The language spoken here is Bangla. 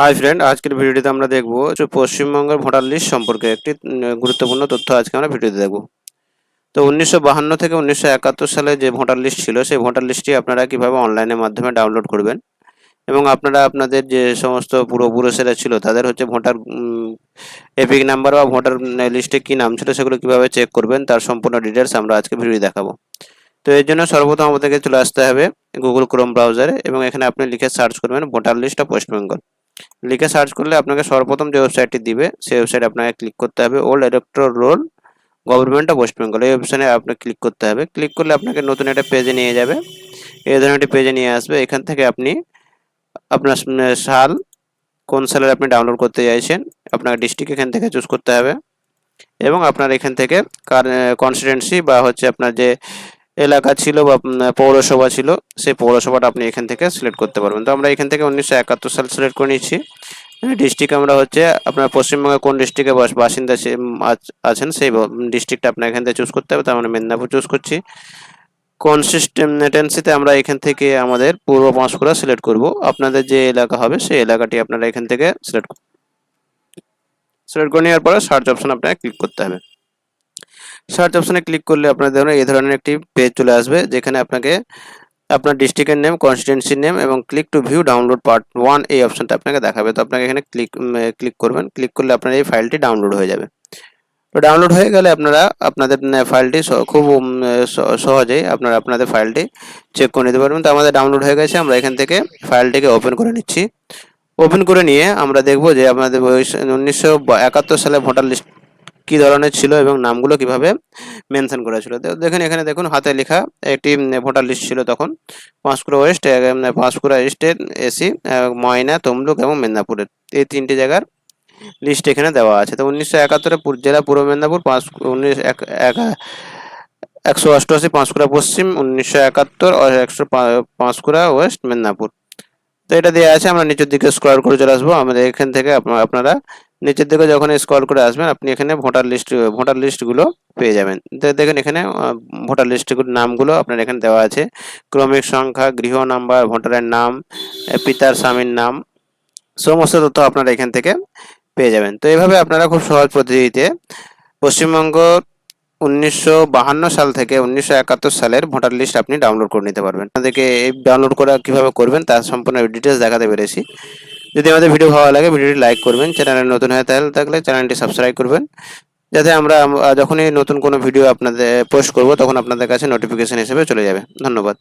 হাই ফ্রেন্ড আজকের ভিডিওটিতে আমরা দেখব যে পশ্চিমবঙ্গের ভোটার লিস্ট সম্পর্কে একটি গুরুত্বপূর্ণ তথ্য আজকে আমরা ভিডিওতে দেখব। তো উনিশশো বাহান্ন থেকে উনিশশো একাত্তর সালে যে ভোটার লিস্ট ছিল, সেই ভোটার লিস্টটি আপনারা কীভাবে অনলাইনের মাধ্যমে ডাউনলোড করবেন এবং আপনারা আপনাদের যে সমস্ত পূর্বপুরুষেরা ছিল, তাদের হচ্ছে ভোটার এপিক নাম্বার বা ভোটার লিস্টে কী নাম ছিল সেগুলো কীভাবে চেক করবেন, তার সম্পূর্ণ ডিটেলস আমরা আজকে ভিডিও দেখাবো। তো এর জন্য সর্বপ্রথম আমাদেরকে চলে আসতে হবে গুগল ক্রোম ব্রাউজারে এবং এখানে আপনি লিখে সার্চ করবেন voter list of West Bengal লিখে সার্চ করলে আপনাকে সর্বপ্রথম যে ওয়েবসাইটটি দিবে, সেই ওয়েবসাইট আপনাকে ক্লিক করতে হবে old electoral roll government of West Bengal এই অপশানে আপনাকে ক্লিক করতে হবে। ক্লিক করলে আপনাকে নতুন একটা পেজে নিয়ে যাবে। এই ধরনের একটি পেজে নিয়ে আসবে। এখান থেকে আপনি আপনার সাল, কোন সালের আপনি ডাউনলোড করতে চাইছেন আপনার ডিস্ট্রিক্ট এখান থেকে চুজ করতে হবে। এবং আপনার এখান থেকে কনস্টিটেন্সি বা হচ্ছে আপনার যে এলাকা ছিল বা পৌরসভা ছিল, সেই পৌরসভাটা আপনি এখান থেকে সিলেক্ট করতে পারবেন। তো আমরা এখান থেকে উনিশশো একাত্তর সাল সিলেক্ট করে নিচ্ছি ডিস্ট্রিক্ট আমরা হচ্ছে আপনার পশ্চিমবঙ্গের কোন ডিস্ট্রিক্টে বাসিন্দা আছেন সেই ডিস্ট্রিক্টটা আপনার এখান থেকে চুজ করতে হবে। তার মানে মেদিনীপুর চুজ করছি। কনসিস্টেন্সিতে আমরা এখান থেকে আমাদের পূর্ব পাঁশকুড়া সিলেক্ট করব। আপনাদের যে এলাকা হবে সেই এলাকাটি আপনারা এখান থেকে সিলেক্ট সিলেক্ট করে নেওয়ার পরে সার্চ অপশন আপনাকে ক্লিক করতে হবে। সার্চ অপশনে ক্লিক করলে আপনার ধরুন এই ধরনের একটি পেজ চলে আসবে, যেখানে আপনাকে আপনার ডিস্ট্রিক্টের নেম কনস্টিটেন্সির নেম এবং click to view download part one এই অপশনটা আপনাকে দেখাবে। তো আপনাকে এখানে ক্লিক ক্লিক করবেন। ক্লিক করলে আপনার এই ফাইলটি ডাউনলোড হয়ে যাবে। তো ডাউনলোড হয়ে গেলে আপনারা আপনাদের ফাইলটি খুব সহজেই আপনারা আপনাদের ফাইলটি চেক করে নিতে পারবেন। তো আমাদের ডাউনলোড হয়ে গেছে। আমরা এখান থেকে ফাইলটিকে ওপেন করে নিচ্ছি। ওপেন করে নিয়ে আমরা দেখব যে আপনাদের উনিশশো একাত্তর সালে ভোটার লিস্ট কী ধরনের ছিল এবং নামগুলো কীভাবে মেনশন করা ছিল দেখেন এখানে দেখুন, হাতে লেখা একটি ভোটার লিস্ট ছিল তখন। পাঁশকুড়া ওয়েস্ট পাঁশকুড়া ইস্টের এসি ময়না, তমলুক এবং মেদিনীপুরের। এই তিনটি জায়গার লিস্ট এখানে দেওয়া আছে। তো উনিশশো একাত্তরে জেলা পূর্ব মেদিনীপুর পাঁচ উনিশ, এক, এক- একশো অষ্টআশি, পাঁশকুড়া পশ্চিম, উনিশশো একাত্তর একশো পাঁশকুড়া ওয়েস্ট, মেদিনীপুর। তো এটা দেওয়া আছে, আমরা নিচের দিকে স্ক্রল করে চলে আসব। আমাদের এখান থেকে আপনা- আপনারা নিচের দিকে যখন স্ক্রল করে আসবেন, আপনি এখানে ভোটার লিস্ট ভোটার লিস্টগুলো পেয়ে যাবেন। দেখেন এখানে ভোটার লিস্টগুলোর নামগুলো আপনার এখানে দেওয়া আছে। ক্রমিক সংখ্যা, গৃহ নাম্বার ভোটারের নাম পিতার স্বামীর নাম, সমস্ত তথ্য আপনারা এখান থেকে পেয়ে যাবেন। তো এইভাবে আপনারা খুব সহজ পদ্ধতিতে পশ্চিমবঙ্গ উনিশশো সাল থেকে উনিশশো একাত্তর সালের ভোটার লিস্ট আপনি ডাউনলোড করে নিতে পারবেন। আপনাদেরকে এই ডাউনলোড করা কীভাবে করবেন, তার সম্পূর্ণ ডিটেলস দেখাতে পেরেছি। যদি আমাদের ভিডিও ভালো লাগে, ভিডিওটি লাইক করবেন চ্যানেলে নতুন হয়ে তাহলে থাকলে চ্যানেলটি সাবস্ক্রাইব করবেন, যাতে আমরা যখনই নতুন কোনো ভিডিও আপনাদের পোস্ট করব, তখন আপনাদের কাছে নোটিফিকেশন হিসেবে চলে যাবে। ধন্যবাদ।